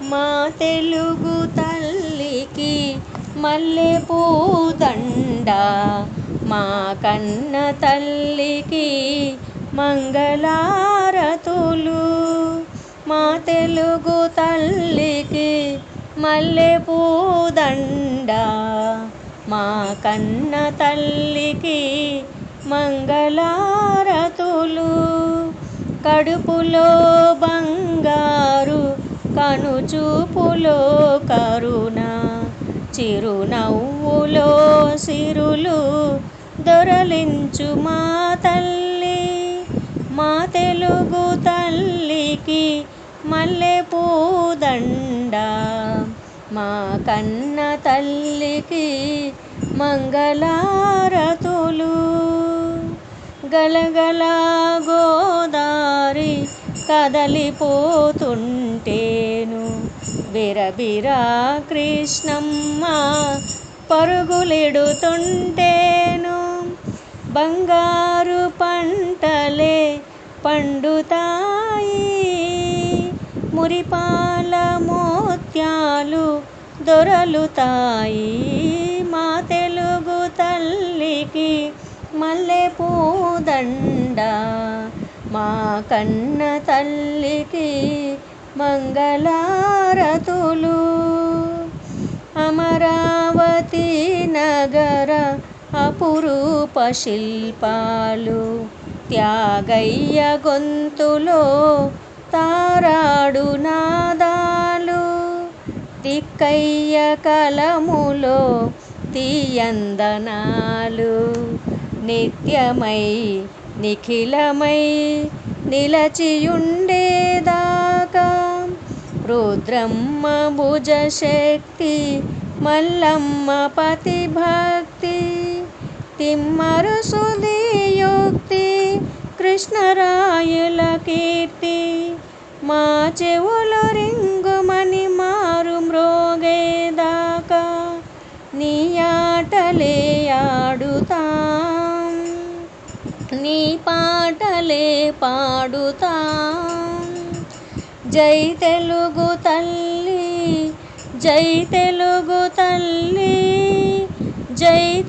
మా తెలుగు తల్లికి మల్లె పూదండ మా కన్న తల్లికి మంగళారతులు. మా తెలుగు తల్లికి మల్లె పూదండ మా కన్న తల్లికి మంగళారతులు. కడుపులో బంగ కనుచూపులో కరుణ చిరునవ్వులో సిరులు దొరలించు మా తల్లి మా తెలుగు తల్లికి మల్లె పూదండ. మా కన్న తల్లికి మంగళారతులు గలగల గోదారి కదలిపోతుంటేను. బిరబిరా కృష్ణమ్మ పరుగులెడుతుంటేను. బంగారు పంటలే పండుతాయి. మురిపాల మోత్యాలు దొరలుతాయి. మా తెలుగు తల్లికి మల్లె పూదండ మా కన్న తల్లికి మంగళారతులు. అమరావతి నగర అపురూప శిల్పాలు త్యాగయ్య గొంతులో తారాడు నాదాలు. తిక్కయ్య కలములో తీయందనాలు నిత్యమై నిఖిలమై నిలచియుండేదాకా రుద్రమ్మ భుజశక్తి మల్లమ్మ పతి భక్తి తిమ్మరు సుధియుక్తి కృష్ణరాయుల కీర్తి మా చెవులు నీ పాటలే పాడుతా. జై తెలుగు తల్లి జై తెలుగు తల్లి జై